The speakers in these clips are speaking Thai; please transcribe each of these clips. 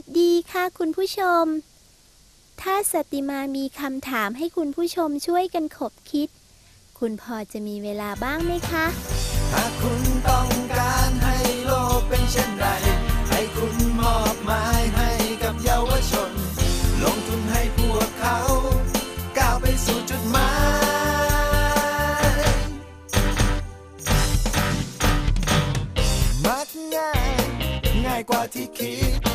สดีค่ะคุณผู้ชม ถ้าสติมามีคำถามให้คุณผู้ชมช่วยกันขบคิด คุณพอจะมีเวลาบ้างไหมคะถ้าคุณต้องการให้โลกเป็นเช่นไร ให้คุณมอบหมายให้กับเยาวชน ลงทุนให้พวกเขาก้าวไปสู่จุดหมายมักง่ายง่ายกว่าที่คิด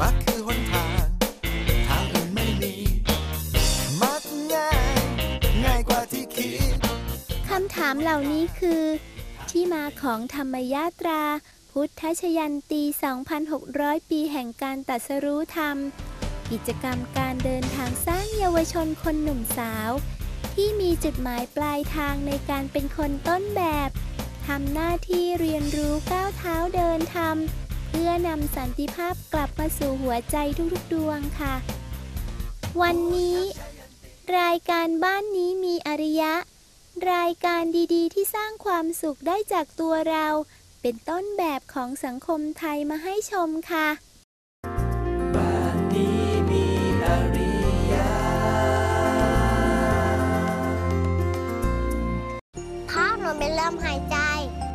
มักคือหนทาง ทางอื่นไม่มี มักง่าย ง่ายกว่าที่คิด คำถามเหล่านี้คือ ที่มาของธรรมยาตรา พุทธชยันตี 2,600 ปีแห่งการตรัสรู้ธรรม กิจกรรมการเดินทางสร้างเยาวชนคนหนุ่มสาว ที่มีจุดหมายปลายทางในการเป็นคนต้นแบบทำหน้าที่เรียนรู้ก้าวเท้าเดินทำ เพื่อนำสันติภาพกลับมาสู่หัวใจทุกๆดวงค่ะ วันนี้ รายการบ้านนี้มีอริยะ รายการดีๆ ที่สร้างความสุขได้จากตัวเรา เป็นต้นแบบของสังคมไทยมาให้ชมค่ะ บ้านนี้มีอริยาถ้าหนูเป็นลมหายใจ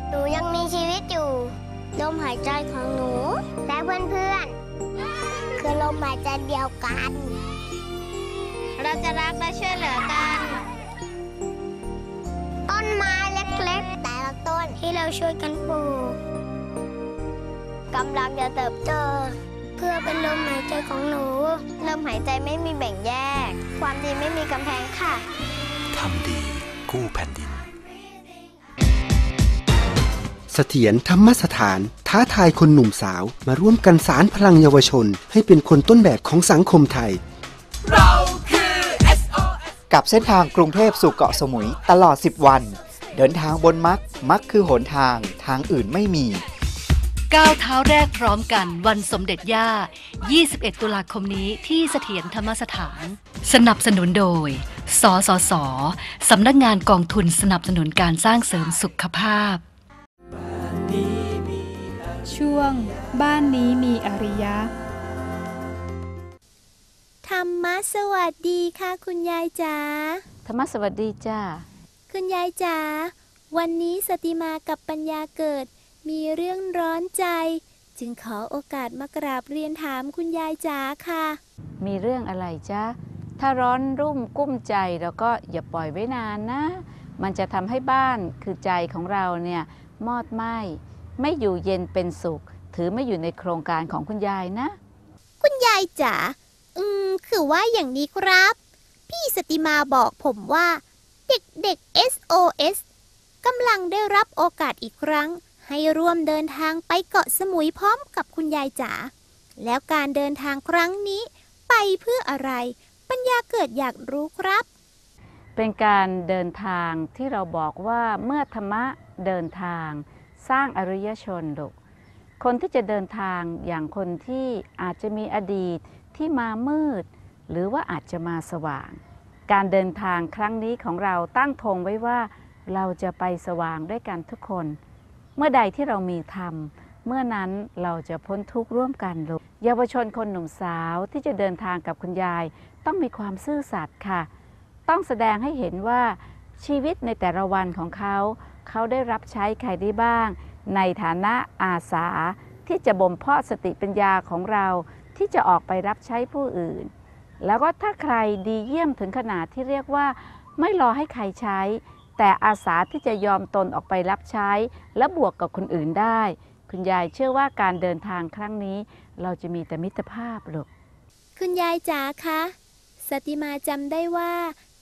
หนูยังมีชีวิตอยู่ ลมหายใจของหนู และเพื่อนๆ คือลมหายใจเดียวกัน เราจะรักและช่วยเหลือกัน ต้นไม้เล็กๆ แต่ละต้นที่เราช่วยกันปลูกกำลังจะเติบโตเพื่อเป็นลมหายใจของหนู ลมหายใจไม่มีแบ่งแยก ความดีไม่มีกำแพงค่ะ ทำดีกู้แผ่นดิน เสถียรธรรมสถาน ท้าทายคนหนุ่มสาว มาร่วมกันสารพลังเยาวชน ให้เป็นคนต้นแบบของสังคมไทยกับเส้นทางกรุงเทพสู่เกาะสมุยตลอด 10 วัน เดินทางบนมักมักคือหนทางทางอื่นไม่มี ก้าวเท้าแรกพร้อมกันวันสมเด็จย่า 21 ตุลาคมนี้ที่เสถียรธรรมสถาน สนับสนุนโดย สสส สำนักงานกองทุนสนับสนุนการสร้างเสริมสุขภาพ ช่วง บ้านนี้มีอริยะ ธรรมะสวัสดีค่ะ คุณยายจ๋าธรรมะสวัสดีจ้าคุณยายจ๋าวันนี้สติมากับปัญญาเกิด มีเรื่องร้อนใจ จึงขอโอกาสมากราบเรียนถามคุณยายจ๋าค่ะ มีเรื่องอะไรจ้าถ้าร้อนรุ่มกุ้มใจเราก็อย่าปล่อยไว้นานนะ มันจะทำให้บ้านคือใจของเราเนี่ยมอดไหม้ ไม่อยู่เย็นเป็นสุข ถือไม่อยู่ในโครงการของคุณยายนะ คุณยายจ๋าอืม คือว่าอย่างนี้ครับ พี่สติมาบอกผมว่า เด็กๆ SOS กำลังได้รับโอกาสอีกครั้ง ให้ร่วมเดินทางไปเกาะสมุยพร้อมกับคุณยายจ๋าแล้วการเดินทางครั้งนี้ ไปเพื่ออะไร ปัญญาเกิดอยากรู้ครับ เป็นการเดินทางที่เราบอกว่าเมื่อธรรมะเดินทาง สร้างอริยชนลูกคนที่จะเดินทางอย่างคนที่อาจจะมีอดีตที่มามืด หรือว่าอาจจะมาสว่าง การเดินทางครั้งนี้ของเราตั้งธงไว้ว่า เราจะไปสว่างด้วยกันทุกคน เมื่อใดที่เรามีธรรมเมื่อนั้นเราจะพ้นทุกข์ร่วมกันลูกเยาวชนคนหนุ่มสาวที่จะเดินทางกับคุณยาย ต้องมีความซื่อสัตย์ค่ะ ต้องแสดงให้เห็นว่าชีวิตในแต่ละวันของเขา เขาได้รับใช้ใครได้บ้าง ในฐานะอาสาที่จะบ่มเพาะสติปัญญาของเราที่จะออกไปรับใช้ผู้อื่น แล้วก็ถ้าใครดีเยี่ยมถึงขนาดที่เรียกว่าไม่รอให้ใครใช้ แต่อาสาที่จะยอมตนออกไปรับใช้ และบวกกับคนอื่นได้ คุณยายเชื่อว่าการเดินทางครั้งนี้ เราจะมีแต่มิตรภาพลูกคุณยายจ๋าคะสติมาจำได้ว่า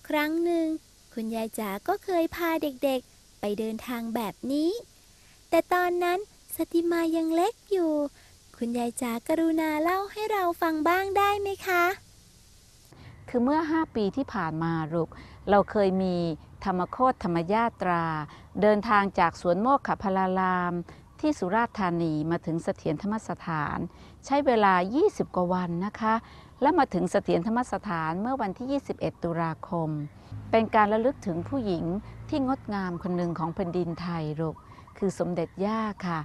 ครั้งหนึ่งคุณยายจ๋าก็เคยพาเด็กๆ ไปเดินทางแบบนี้ แต่ตอนนั้นสติมายังเล็กอยู่ คุณยายจ๋ากรุณาเล่าให้เราฟังบ้างได้ไหมคะ คือเมื่อ 5 ปีที่ผ่านมาลูกเราเคยมีธรรมโคตธรรมญาตรา เดินทางจากสวนโมกขพลาราม ที่สุราษฎร์ธานีมาถึงเสถียรธรรมสถาน ใช้เวลา 20 กว่าวันนะคะ และมาถึงเสถียรธรรมสถานเมื่อวันที่ 21 ตุลาคม เป็นการระลึกถึงผู้หญิงที่งดงามคนหนึ่งของแผ่นดินไทยลูกคือสมเด็จย่าค่ะ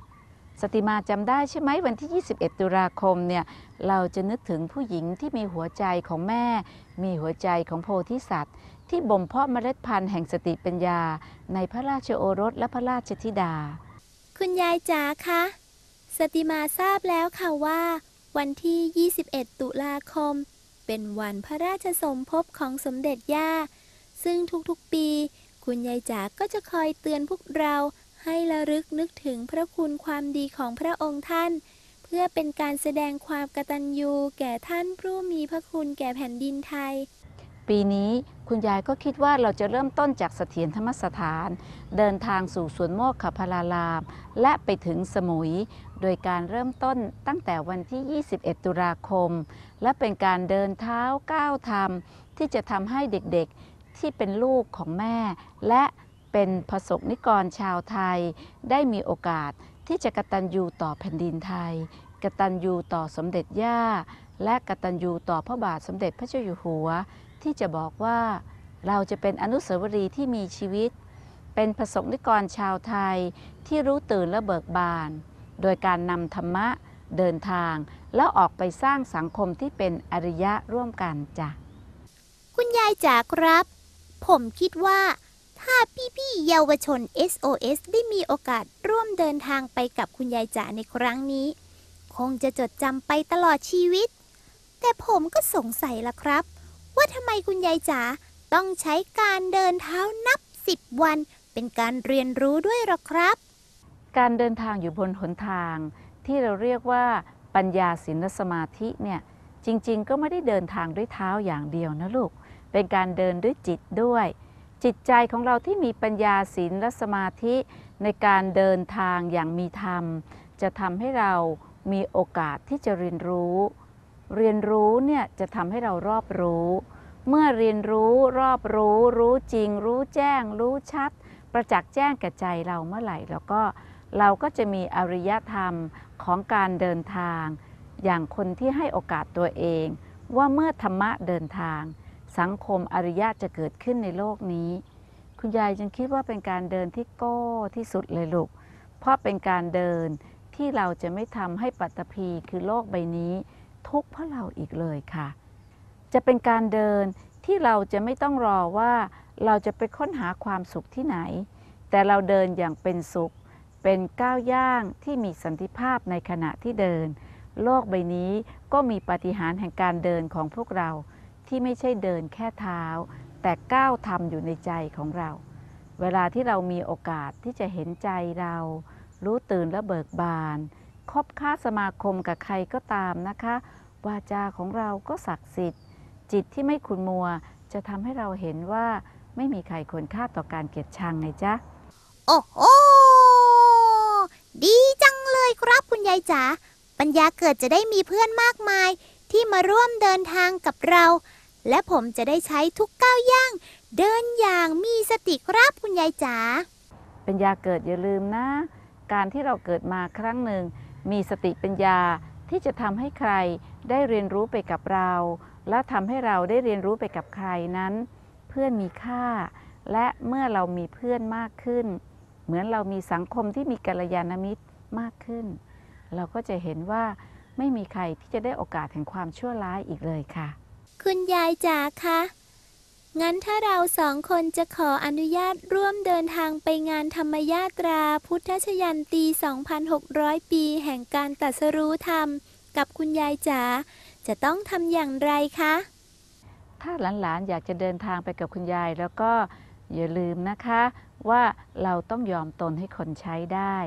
สติมาจำได้ใช่ไหมวันที่ 21 ตุลาคมเนี่ยเราจะนึกถึงผู้หญิงที่มีหัวใจของแม่ มีหัวใจของโพธิสัตว์ ที่บ่มเพาะเมล็ดพันธุ์แห่งสติปัญญา ในพระราชโอรสและพระราชธิดา คุณยายจ๋าคะสติมาทราบแล้วค่ะว่า วันที่ 21 ตุลาคม เป็นวันพระราชสมภพของสมเด็จย่า ซึ่งทุกๆปี คุณยายจ๋าก็จะคอยเตือนพวกเราให้ระลึกนึกถึงพระคุณความดีของพระองค์ท่าน เพื่อเป็นการแสดงความกตัญญูแก่ท่านผู้มีพระคุณแก่แผ่นดินไทย ปีนี้คุณยายก็คิดว่าเราจะเริ่มต้นจากเสถียรธรรมสถาน เดินทางสู่สวนโมกขพลาราม และไปถึงสมุย โดยการเริ่มต้นตั้งแต่วันที่ 21 ตุลาคม และเป็นการเดินเท้าก้าวธรรมที่จะทำให้เด็กๆ ที่เป็นลูกของแม่ และเป็นประสบนิกรชาวไทย ได้มีโอกาสที่จะกตัญญูต่อแผ่นดินไทย กตัญญูต่อสมเด็จย่า และกตัญญูต่อพระบาทสมเด็จพระเจ้าอยู่หัว ที่จะบอกว่าเราจะเป็นอนุสาวรีย์ที่มีชีวิต เป็นประสบนิกรชาวไทยที่รู้ตื่นและเบิกบาน โดยการนำธรรมะเดินทาง แล้วออกไปสร้างสังคมที่เป็นอริยะร่วมกันจ้ะคุณยายจ๋าครับ ผมคิดว่าถ้าพี่ๆเยาวชน SOS ได้มีโอกาสร่วมเดินทางไปกับคุณยายจ๋าในครั้งนี้ คงจะจดจำไปตลอดชีวิต แต่ผมก็สงสัยละครับ ว่าทำไมคุณยายจ๋าต้องใช้การเดินเท้านับสิบวัน เป็นการเรียนรู้ด้วยหรอครับ การเดินทางอยู่บนหนทาง ที่เราเรียกว่าปัญญาศีลสมาธิเนี่ยจริง ๆ ก็ไม่ได้เดินทางด้วยเท้าอย่างเดียวนะลูก เป็นการเดินด้วยจิตด้วย จิตใจของเราที่มีปัญญาศีลและสมาธิในการเดินทางอย่างมีธรรม จะทำให้เรามีโอกาสที่จะเรียนรู้ เรียนรู้เนี่ยจะทำให้เรารอบรู้ เมื่อเรียนรู้รอบรู้ รู้จริง รู้แจ้ง รู้ชัด ประจักษ์แจ้งแก่ใจเราเมื่อไหร่แล้วก็เราก็จะมีอริยธรรมของการเดินทาง อย่างคนที่ให้โอกาสตัวเอง ว่าเมื่อธรรมะเดินทาง สังคมอริยะจะเกิดขึ้นในโลกนี้ คุณยายจึงคิดว่าเป็นการเดินที่โก้ที่สุดเลยลูก เพราะเป็นการเดินที่เราจะไม่ทำให้ปัตตภีคือโลกใบนี้ ทุกข์เพราะเราอีกเลยค่ะ จะเป็นการเดินที่เราจะไม่ต้องรอว่าเราจะไปค้นหาความสุขที่ไหน แต่เราเดินอย่างเป็นสุข เป็นก้าวย่างที่มีสันติภาพในขณะที่เดิน โลกใบนี้ก็มีปฏิหารแห่งการเดินของพวกเรา ที่ไม่ใช่เดินแค่เท้า แต่ก้าวทำอยู่ในใจของเรา เวลาที่เรามีโอกาสที่จะเห็นใจเรา รู้ตื่นและเบิกบานคบค้าสมาคมกับใครก็ตามนะคะ วาจาของเราก็ศักดิ์สิทธิ์ จิตที่ไม่ขุนมัว จะทำให้เราเห็นว่าไม่มีใครควรค่าต่อการเกลียดชังไงจ๊ะ โอ้โหดีจังเลยครับคุณยายจ๋าปัญญาเกิดจะได้มีเพื่อนมากมาย ที่มาร่วมเดินทางกับเรา และผมจะได้ใช้ทุกก้าวย่าง เดินอย่างมีสติครับคุณยายจ๋าปัญญาเกิดอย่าลืมนะ การที่เราเกิดมาครั้งหนึ่ง มีสติปัญญาที่จะทำให้ใครได้เรียนรู้ไปกับเรา และทำให้เราได้เรียนรู้ไปกับใครนั้น เพื่อนมีค่า และเมื่อเรามีเพื่อนมากขึ้น เหมือนเรามีสังคมที่มีกัลยาณมิตรมากขึ้น เราก็จะเห็นว่าไม่มีใครที่จะได้โอกาสแห่งความชั่วร้ายอีกเลยค่ะ คุณยายจ๋าคะ งั้นถ้าเราสองคนจะขออนุญาตร่วมเดินทางไปงานธรรมยาตราพุทธชยันตี 2,600 ปีแห่งการตรัสรู้ธรรม กับคุณยายจ๋า จะต้องทำอย่างไรคะ ถ้าหลานๆอยากจะเดินทางไปกับคุณยายแล้วก็อย่าลืมนะคะว่าเราต้องยอมตนให้คนใช้ได้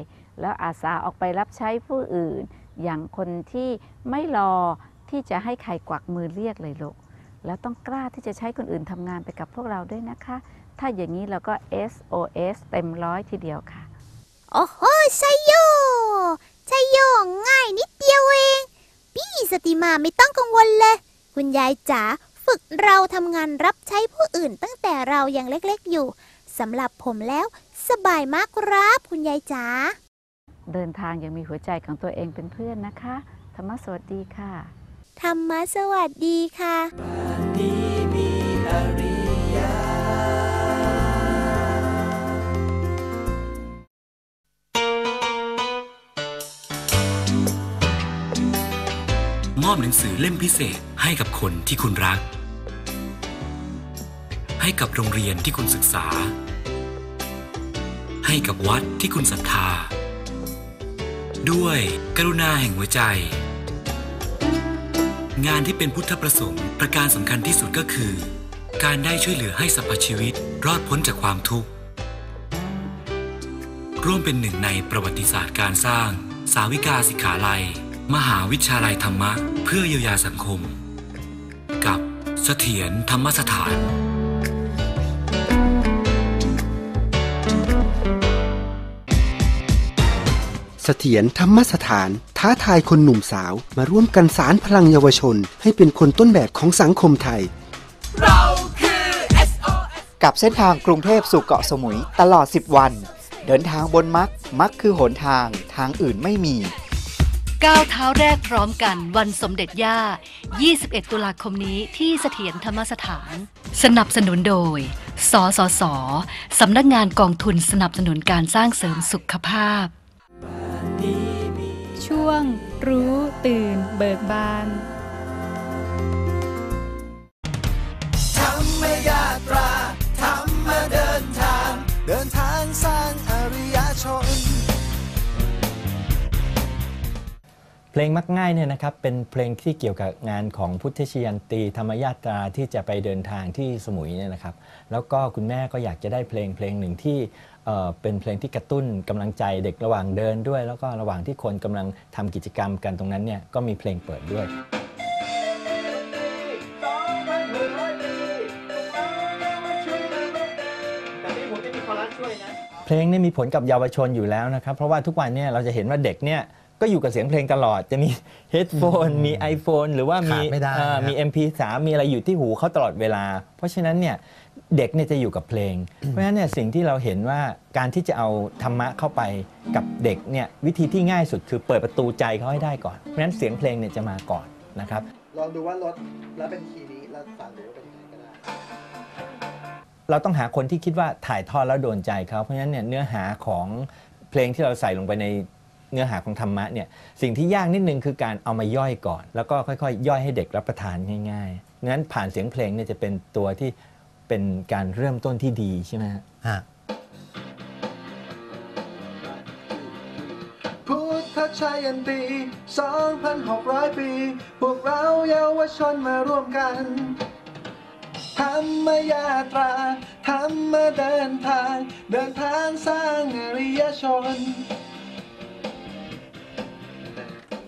แล้วอาสาออกไปรับใช้ผู้อื่น อย่างคนที่ไม่รอที่จะให้ใครกวักมือเรียกเลยลูก แล้วต้องกล้าที่จะใช้คนอื่นทำงานไปกับพวกเราด้วยนะคะ ถ้าอย่างนี้เราก็ SOS เต็มร้อยทีเดียวค่ะ โอ้โหชัยโยชัยโยง่ายนิดเดียวเอง พี่สติมาไม่ต้องกังวลเลย คุณยายจ๋าฝึกเราทำงานรับใช้ผู้อื่นตั้งแต่เรายังเล็กๆอยู่สำหรับผมแล้วสบายมากครับคุณยายจ๋าเดินทางยังมีหัวใจของตัวเองเป็นเพื่อนนะคะ ธรรมะสวัสดีค่ะ ธรรมสวัสดีค่ะมอบหนังสือเล่มพิเศษให้กับคนที่คุณรัก ให้กับโรงเรียนที่คุณศึกษา ให้กับวัดที่คุณศรัทธา ด้วยกรุณาแห่งหัวใจ งานที่เป็นพุทธประสงค์ประการสำคัญที่สุดก็คือ การได้ช่วยเหลือให้สรรพชีวิตรอดพ้นจากความทุกข์ ร่วมเป็นหนึ่งในประวัติศาสตร์การสร้าง สาวิกาสิกขาลัย มหาวิชาลัยธรรมะ เพื่อเยียวยาสังคม กับเสถียรธรรมสถาน เสถียรธรรมสถาน ท้าทายคนหนุ่มสาวมาร่วมกันสารพลังเยาวชน ให้เป็นคนต้นแบบของสังคมไทยกับเส้นทางกรุงเทพสู่เกาะสมุยตลอด 10 วัน เดินทางบนมักมักคือหนทางทางอื่นไม่มี ก้าวเท้าแรกพร้อมกันวันสมเด็จย่า 21 ตุลาคมนี้ที่เสถียรธรรมสถาน สนับสนุนโดย สสส สำนักงานกองทุนสนับสนุนการสร้างเสริมสุขภาพ ช่วง รู้ตื่นเบิกบานธรรมยาตราธรรมเดินทาง เดินทางสร้างอริยชน เพลงมักง่ายเนี่ยนะครับเป็นเพลงที่เกี่ยวกับงานของพุทธชยันตีธรรมยาตราที่จะไปเดินทางที่สมุยเนี่ยนะครับ แล้วก็คุณแม่ก็อยากจะได้เพลงเพลงหนึ่งที่ เอ่อเป็นเพลงที่กระตุ้นกำลังใจเด็กระหว่างเดินด้วย แล้วก็ระหว่างที่คนกำลังทำกิจกรรมกันตรงนั้นเนี่ยก็มีเพลงเปิดด้วยเพลงเนี่ยมีผลกับเยาวชนอยู่แล้วนะครับ เพราะว่าทุกวันเนี่ยเราจะเห็นว่าเด็กเนี่ยก็อยู่กับเสียงเพลงตลอดจะมีเฮดโฟนมี iPhone หรือว่ามีขาดไม่ได้เอ่อนะมี MP3 มีอะไรอยู่ที่หูเขาตลอดเวลา เพราะฉะนั้นเนี่ย เด็กเนี่ยจะอยู่กับเพลง เพราะฉะนั้นเนี่ยสิ่งที่เราเห็นว่าการที่จะเอาธรรมะเข้าไปกับเด็กเนี่ยวิธีที่ง่ายสุดคือเปิดประตูใจเขาให้ได้ก่อน เพราะฉะนั้นเสียงเพลงเนี่ยจะมาก่อนนะครับลองดูว่ารถแล้วเป็นคีย์นี้แล้วฟังดูว่าเป็นยังไงก็ได้ เราต้องหาคนที่คิดว่าถ่ายทอดแล้วโดนใจเขาเพราะฉะนั้นเนี่ยเนื้อหาของเพลงที่เราใส่ลงไปในเนื้อหาของธรรมะเนี่ยสิ่งที่ยากนิดนึงคือการเอามาย่อยก่อน แล้วก็ค่อยๆ ย่อยให้เด็กรับประทานง่ายๆงั้นผ่านเสียงเพลงเนี่ยจะเป็นตัวที่ เป็นการเริ่มต้นที่ดีใช่ไหมฮะฮะพุทธชัยันตี 2,600 ปี พวกเราเยาวชนมาร่วมกันธรรมยาตราธรรมเดินทาง เดินทางสร้างอริยชน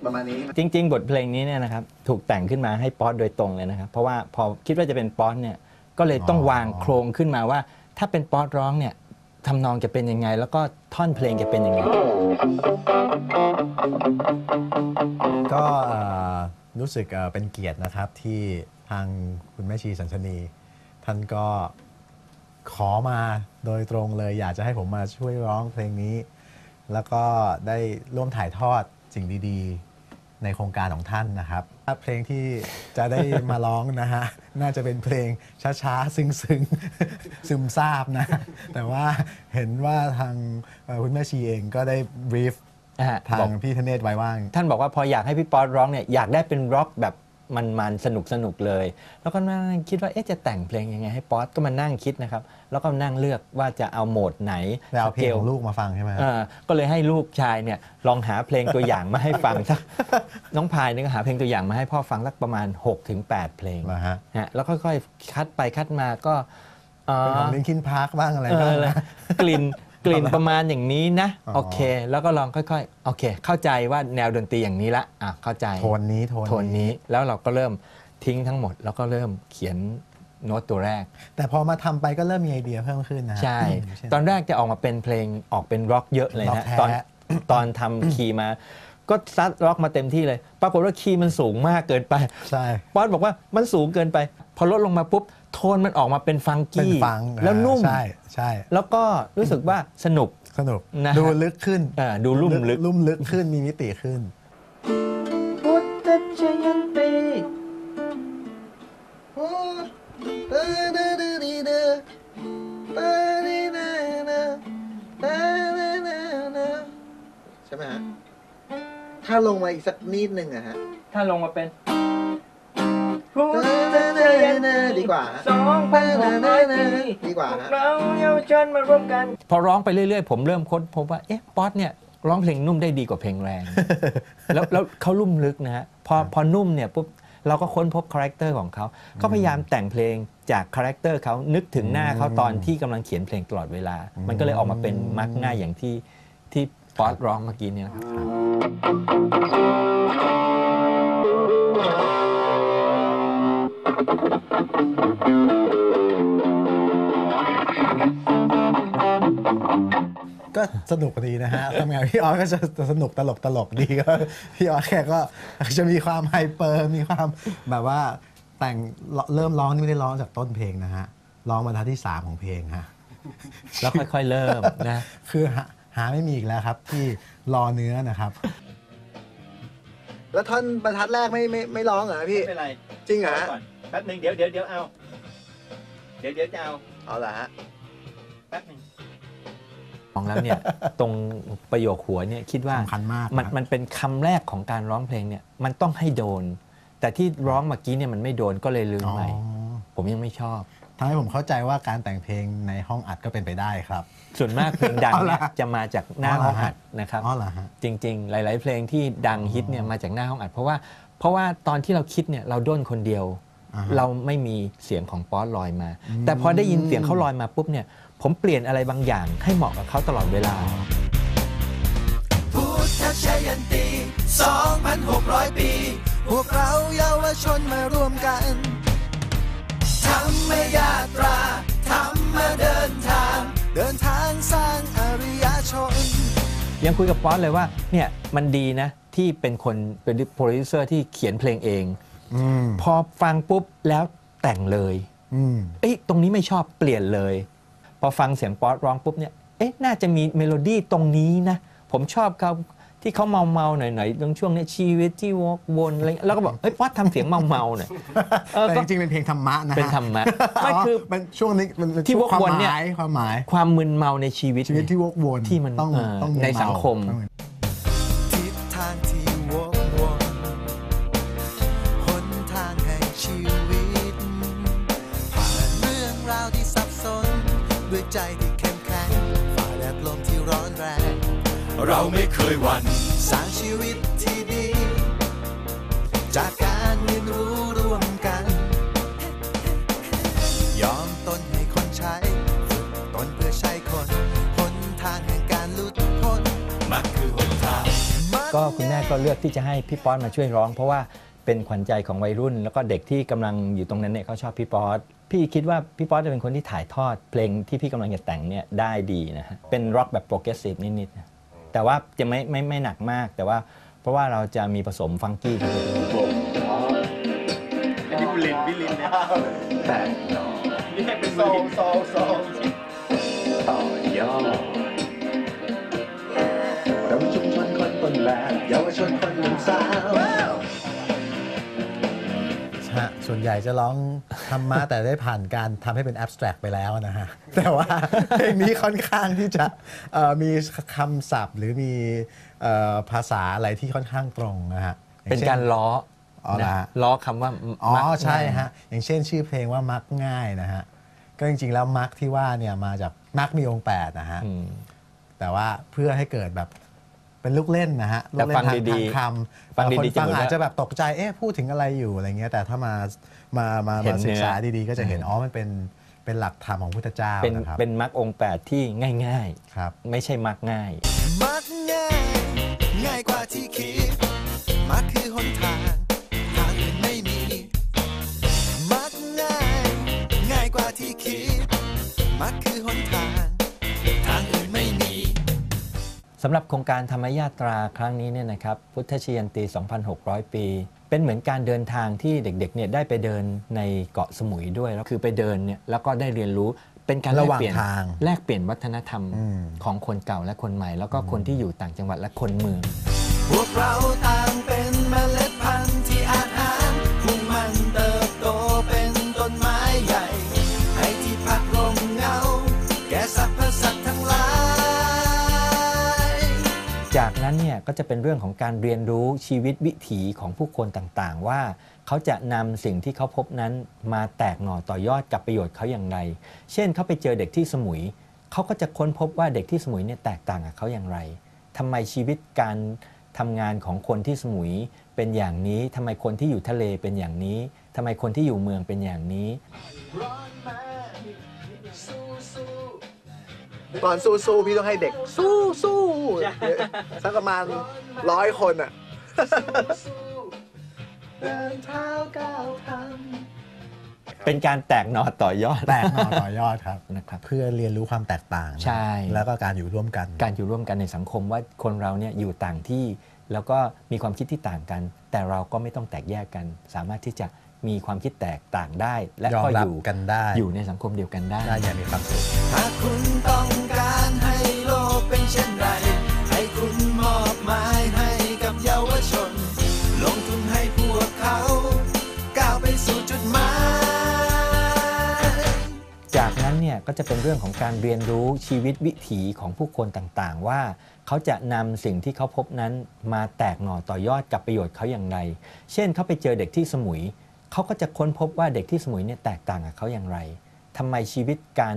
ประมาณนี้จริง ๆ บทเพลงนี้เนี่ยนะครับถูกแต่งขึ้นมาให้ป๊อตโดยตรงเลยนะครับ เพราะว่าพอคิดว่าจะเป็นป๊อตเนี่ย ก็เลยต้องวางโครงขึ้นมาว่า ถ้าเป็นป๊อตร้องเนี่ยทำนองจะเป็นยังไง แล้วก็ท่อนเพลงจะเป็นยังไง ก็เอ่อรู้สึกเอ่อเป็นเกียรตินะครับที่ทางคุณแม่ชีสัญชนี ท่านก็ขอมาโดยตรงเลย อยากจะให้ผมมาช่วยร้องเพลงนี้ แล้วก็ได้ร่วมถ่ายทอดสิ่งดี ๆ ในโครงการของท่านนะครับเพลงที่จะได้มาร้องนะฮะน่าจะเป็นเพลงช้าๆ ซึ้งๆซึมซาบนะ แต่ว่าเห็นว่าทางเอ่อคุณแม่ชีเองก็ได้บรีฟอ่าทาบองกพี่ธเนศไว้ว่าง ท่านบอกว่าพออยากให้พี่ป๊อตร้องเนี่ยอยากได้เป็นร็อกแบบ มันๆสนุกสนุกๆเลย แล้วก็นั่งคิดว่าเอ๊ะจะแต่งเพลงยังไงให้ป๊อตก็มานั่งคิดนะครับแล้วก็นั่งเลือกว่าจะเอาโหมดไหนแล้วเอาเพลงสของลูกมาฟังใช่ไหมครับเออก็เลยให้ลูกชายเนี่ยลองหาเพลงตัวอย่างมาให้ฟังสักน้องพายเนี่ยก็หาเพลงตัวอย่างมาให้พ่อฟังสักประมาณ 6-8 เพลงเหรอฮะฮะแล้วค่อยๆคัดไปคัดมาก็เอ่อเป็นของลินคินพาร์คบ้างอะไรเอบ้างอนะกลิ่น กลิ่นประมาณอย่างนี้นะอ๋อโอเค แล้วก็ลองค่อยๆ โอเค เข้าใจว่าแนวดนตรีอย่างนี้ละอะเข้าใจโทนนี้โทนโทนนี้ แล้วเราก็เริ่มทิ้งทั้งหมด แล้วก็เริ่มเขียนโน้ตตัวแรก แต่พอมาทำไปก็เริ่มมีไอเดียเพิ่มขึ้นนะฮะใช่เช่นตอนแรกจะออกมาเป็นเพลงออกเป็นร็อกเยอะเลยร็อกนะแท้ตอนตอนทำคีย์มา ก็ซัดร็อกมาเต็มที่เลย ปรากฏว่าคีย์มันสูงมากเกินไปใช่ป๊อตบอกว่ามันสูงเกินไป พอลดลงมาปุ๊บ โทนมันออกมาเป็นฟังเป็นกี้ฟังแล้วนุ่ม ใช่ใช่แล้วก็รู้สึกว่าสนุก สนุกนะฮะ ดูลึกขึ้นเออดูลุ่มลึก ลุ่มลึกขึ้นมีมิติขึ้น พุทธชยันตีใช่ไหมฮะ ถ้าลงมาอีกสักนิดนึงอะฮะถ้าลงมาเป็นพุทธเจน ดีกว่าสองพันหกร้อยปีดีกว่าฮะเราเยาวชนมาร่วมกัน พอร้องไปเรื่อยๆ ผมเริ่มค้นพบว่าเอ๊ะป๊อตเนี่ยร้องเพลงนุ่มได้ดีกว่าเพลงแรง แล้วแล้วเขาลุ่มลึกนะฮะพอพอนุ่มเนี่ยปุ๊บเราก็ค้นพบคาแรคเตอร์ของเขาก็พยายามแต่งเพลงจากคาแรคเตอร์เขานึกถึงหน้าเขาตอนที่กำลังเขียนเพลงตลอดเวลา มันก็เลยออกมาเป็นมักง่ายอย่างที่ที่ป๊อตร้องเมื่อกี้เนี่ยนะครับ ก็สนุกดีนะฮะทำงานพี่ออสก็จะสนุกตลกตลกดีก็พี่ออสแกก็จะมีความไฮเปอร์มีความแบบว่าแต่งเริ่มร้องนี่ไม่ได้ร้องจากต้นเพลงนะฮะร้องบรรทัดที่ 3 ของเพลงฮะแล้วค่อยๆเริ่มนะคือหาหาไม่มีอีกแล้วครับที่รอเนื้อนะครับ แล้วท่อนบรรทัดแรกไม่ไม่ไม่ร้องเหรอพี่ไม่เป็นไรจริงเหรอฮะก่อนแป๊บหนึ่งเดี๋ยวเดี๋ยวเดี๋ยวเอาเดี๋ยวเดี๋ยวจะเอาเอาเหรอฮะแป๊บหนึ่ง มองแล้วเนี่ยตรงประโยคหัวเนี่ยคิดว่าสำคัญมากมันครับมันเป็นคำแรกของการร้องเพลงเนี่ยมันต้องให้โดน แต่ที่ร้องเมื่อกี้เนี่ยมันไม่โดนก็เลยลืมอ๋อใหม่ผมยังไม่ชอบทำให้ผมเข้าใจว่าการแต่งเพลงในห้องอัดก็เป็นไปได้ครับ ส่วนมากเพลงดังเอาเนี่ยล่ะจะมาจากหน้าอ๋อเหรห้อองฮะอัดนะครับอ๋อเหรอฮะจริง ๆ หลาย ๆ เพลงที่ดังฮิตเนี่ยมาจากหน้าห้องอัด เพราะว่าเพราะว่าตอนที่เราคิดเนี่ยเราด้นคนเดียวอ่าฮะเราไม่มีเสียงของป๊อตลอยมาอืมแต่พอได้ยินเสียงเขาลอยมาปุ๊บเนี่ย ผมเปลี่ยนอะไรบางอย่างให้เหมาะกับเขาตลอดเวลา พุทธชยันตี 2,600 ปี พวกเราเยาวชนมาร่วมกันธรรมยาตราธรรมเดินทาง เดินทางสร้างอริยชน ยังคุยกับป๊อตเลยว่าเนี่ยมันดีนะที่เป็นคนเป็นโปรดิวเซอร์ที่เขียนเพลงเองอืมพอฟังปุ๊บแล้วแต่งเลยอืมเอ้ยตรงนี้ไม่ชอบเปลี่ยนเลย พอฟังเสียงป๊อตร้องปุ๊บเนี่ยเอ๊ะน่าจะมีเมโลดี้ตรงนี้นะ ผมชอบเขาที่เขาเมาเมาๆหน่อยๆตรงช่วงเนี้ยชีวิตที่วกวนอะไรแล้วก็บอกเฮ้ยป๊อตทำเสียงเมาเมาๆหน่อยเออแต่ก็จริงๆเป็นเพลงธรรมะนะฮะเป็นธรรมะไม่คือมันช่วงนี้มันเป็นที่วกความวนเนี่ยหมายความหมายความมึนเมาในชีวิตชีวิตที่วกวนที่มันต้องเอ่อต้องในเาสังคมต้องทิศทาง ด้วยใจที่เข้มแข็งฝ่าแดดลมที่ร้อนแรง เราไม่เคยหวั่นสร้างชีวิตที่ดี จากการเรียนรู้ร่วมกัน ยอมตนให้คนใช้ฝึกตนเพื่อใช้คนหนทางแห่งการหลุดพ้นมักคือหนทางก็คุณแม่ก็เลือกที่จะให้พี่ป๊อตมาช่วยร้อง เพราะว่าเป็นขวัญใจของวัยรุ่น แล้วก็เด็กที่กำลังอยู่ตรงนั้นเนี่ยเขาชอบพี่ป๊อต พี่คิดว่าพี่ป๊อตจะเป็นคนที่ถ่ายทอดเพลงที่พี่กำลังจะแต่งเนี่ยได้ดีนะฮะ เป็นร็อกแบบโปรเกรสซีฟนิดๆนะแต่ว่าจะไม่ไม่ไม่หนักมาก แต่ว่าเพราะว่าเราจะมีผสมฟังกี้เข้าไปด้วยอันนี้บุลินบิลินเนี่ยแต่นี่ให้เป็นโซโซโซต่อยอดเราชุมชนคนต้นแบบเยาวชนคน สาวฮะส่วนใหญ่จะร้องธรรมะแต่ได้ผ่านการทำให้เป็น abstract ไปแล้วนะฮะ แต่ว่าเพลงนี้ค่อนข้างที่จะเอ่อมีคำศัพท์ หรือมีเอ่อภาษาอะไรที่ค่อนข้างตรงนะฮะอย่งเป็นช่การล้ออ๋อเหรอนะฮะล้อคำว่าอ๋อมักใช่ง่ายฮะ อย่างเช่นชื่อเพลงว่ามักง่ายนะฮะ ก็จริงๆแล้วมักที่ว่าเนี่ยมาจากมักมีองค์แปดนะฮะอืมแต่ว่าเพื่อให้เกิดแบบ เป็นลูกเล่นนะฮะแต่ลูกเล่นฟังทางดีๆทางคำฟังดีๆคนจะฟังเหมือนอาจว่าจะแบบตกใจเอ๊ะพูดถึงอะไรอยู่อะไรเงี้ยแต่ถ้ามามามาเห็มานศึกษาเนื้อดีๆ ก็จะเห็นอ๋อมันเป็นเป็นหลักธรรมของพุทธเจ้าเป็นนะครับเป็นมักองค์แปดที่ง่าย ครับ ๆ ไม่ใช่มักง่าย มักง่ายง่ายกว่าที่คิด มักคือหนทาง ทางอื่นไม่มี มักง่ายง่ายกว่าที่คิด มักคือหนทาง สำหรับโครงการธรรมยาตราครั้งนี้เนี่ยนะครับพุทธชยันตี 2,600 ปี เป็นเหมือนการเดินทางที่เด็กๆเนี่ยได้ไปเดินในเกาะสมุยด้วยแล้วคือไปเดินเนี่ยแล้วก็ได้เรียนรู้เป็นการแลระกหว่างเปลี่ยนทาง แลกเปลี่ยนวัฒนธรรมอืมของคนเก่าและคนใหม่ แล้วก็คนที่อยู่ต่างจังหวัดและคนเมือง พวกเราต่าง จากนั้นเนี่ยก็จะเป็นเรื่องของการเรียนรู้ชีวิตวิถีของผู้คนต่างๆ ว่าเขาจะนำสิ่งที่เขาพบนั้นมาแตกหน่อต่อยอดกับประโยชน์เขาอย่างไร เช่นเขาไปเจอเด็กที่สมุย เขาก็จะค้นพบว่าเด็กที่สมุยเนี่ยแตกต่างกับเขาอย่างไรทำไมชีวิตการทำงานของคนที่สมุยเป็นอย่างนี้ทำไมคนที่อยู่ทะเลเป็นอย่างนี้ทำไมคนที่อยู่เมืองเป็นอย่างนี้ ตอนสู้สู้ๆพี่ต้องให้เด็ก สู้สู้สักประมาณร้อยคนอะเดินเท้าก้าวทเป็นการแตกหน่อต่อยอด แตกหน่อต่อยอดครับนะครับ เพื่อเรียนรู้ความแตกต่าง ใช่ แล้วก็การอยู่ร่วมกัน การอยู่ร่วมกันในสังคมว่าคนเราเนี่ยอยู่ต่างที่แล้วก็มีความคิดที่ต่างกัน แต่เราก็ไม่ต้องแตกแยกกัน สามารถที่จะมีความคิดแตกต่างได้ และยอมก็รัอบยู่กันได้ อยู่ในสังคมเดียวกันได้ได้อย่างมีความสุขถ้าคุณต้อง เนี่ยก็จะเป็นเรื่องของการเรียนรู้ชีวิตวิถีของผู้คนต่างๆ ว่าเขาจะนำสิ่งที่เขาพบนั้นมาแตกหน่อต่อยอดกับประโยชน์เขาอย่างไร เช่นเขาไปเจอเด็กที่สมุย เขาก็จะค้นพบว่าเด็กที่สมุยเนี่ยแตกต่างกับเขาอย่างไรทำไมชีวิตการ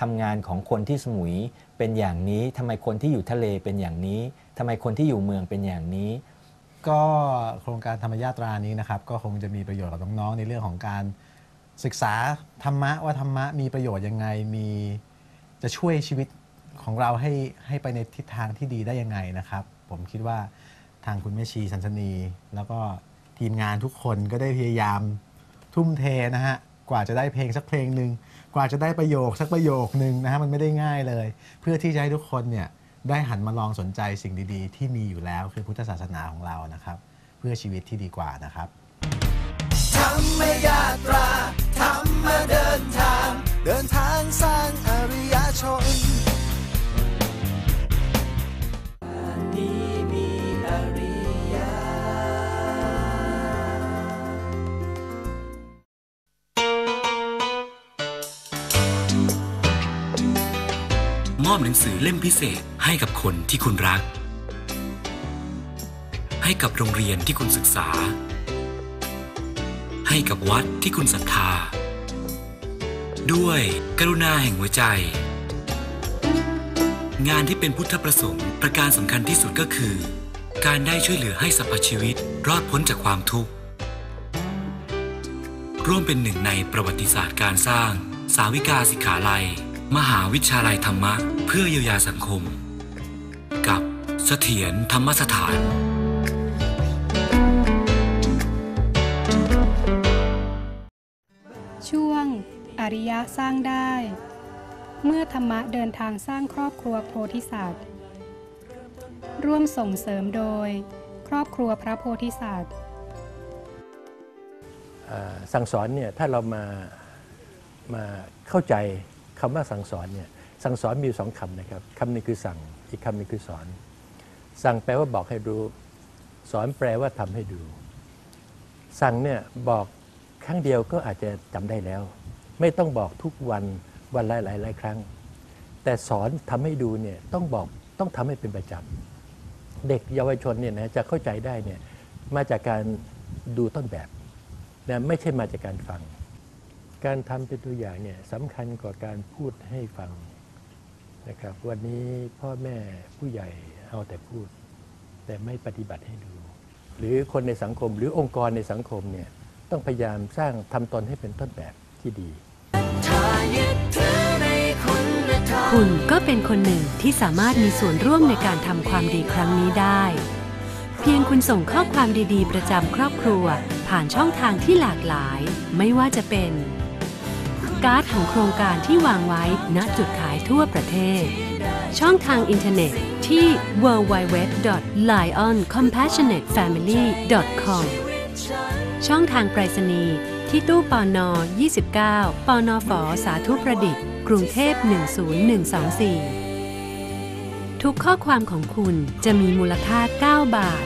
ทำงานของคนที่สมุยเป็นอย่างนี้ทำไมคนที่อยู่ทะเลเป็นอย่างนี้ทำไมคนที่อยู่เมืองเป็นอย่างนี้ ก็โครงการธรรมยาตรานี้นะครับก็คงจะมีประโยชน์กับน้องๆในเรื่องของการ ศึกษาธรรมะว่าธรรมะมีประโยชน์ยังไงมีจะช่วยชีวิตของเราให้ให้ไปในทิศทางที่ดีได้ยังไงนะครับ ผมคิดว่าทางคุณแม่ชีสันสนี แล้วก็ทีมงานทุกคนก็ได้พยายามทุ่มเทนะฮะกว่าจะได้เพลงสักเพลงหนึ่งกว่าจะได้ประโยคสักประโยคหนึ่งนะฮะมันไม่ได้ง่ายเลย เพื่อที่จะให้ทุกคนเนี่ยได้หันมาลองสนใจสิ่งดีๆ ที่มีอยู่แล้วคือพุทธศาสนาของเรานะครับ เพื่อชีวิตที่ดีกว่านะครับธรรมยาตรา ธรรมเดินทาง เดินทางสร้างอริยชนมอบหนังสือเล่มพิเศษให้กับคนที่คุณรัก ให้กับโรงเรียนที่คุณศึกษา ให้กับวัดที่คุณศรัทธา ด้วย กรุณาแห่งหัวใจ งานที่เป็นพุทธประสงค์ประการสำคัญที่สุดก็คือ การได้ช่วยเหลือให้สรรพชีวิตรอดพ้นจากความทุกข์ ร่วมเป็นหนึ่งในประวัติศาสตร์การสร้าง สาวิกาสิกขาลัย มหาวิทยาลัยธรรมะ เพื่อเยียวยาสังคม กับเสถียรธรรมสถาน ริยะสร้างได้ เมื่อธรรมะเดินทางสร้างครอบครัวโพธิสัตว์ ร่วมส่งเสริมโดย ครอบครัวพระโพธิสัตว์สั่งสอนเนี่ยถ้าเรามามาเข้าใจคำว่าสั่งสอนเนี่ยสั่งสอนมีสองคำนะครับคำหนึงคือสั่งอีกคำหนึงคือสอน สั่งแปลว่าบอกให้รู้ สอนแปลว่าทำให้ดู สั่งเนี่ยบอกครั้งเดียวก็อาจจะจำได้แล้ว ไม่ต้องบอกทุกวันวันหลายหลายหลายครั้ง แต่สอนทำให้ดูเนี่ยต้องบอกต้องทำให้เป็นประจำเด็กเยาวชนเนี่ยนะจะเข้าใจได้เนี่ยมาจากการดูต้นแบบนะไม่ใช่มาจากการฟัง การทำเป็นตัวอย่างเนี่ยสำคัญกว่าการพูดให้ฟังนะครับวันนี้พ่อแม่ผู้ใหญ่เอาแต่พูด แต่ไม่ปฏิบัติให้ดู หรือคนในสังคมหรือองค์กรในสังคมเนี่ยต้องพยายามสร้างทำตนให้เป็นต้นแบบที่ดี คุณก็เป็นคนหนึ่งที่สามารถมีส่วนร่วมในการทำความดีครั้งนี้ได้ เพียงคุณส่งข้อความดีๆ ประจำครอบครัว ผ่านช่องทางที่หลากหลาย ไม่ว่าจะเป็น การ์ดของโครงการที่วางไว้ณจุดขายทั่วประเทศ ช่องทางอินเทอร์เน็ตที่ www.lioncompassionatefamily.com ช่องทางไปรษณีย์ ที่ตู้ปอนอ29 ปอนอฝอสาธุประดิษฐ์ กรุงเทพ 10124 ทุกข้อความของคุณจะมีมูลค่า 9 บาท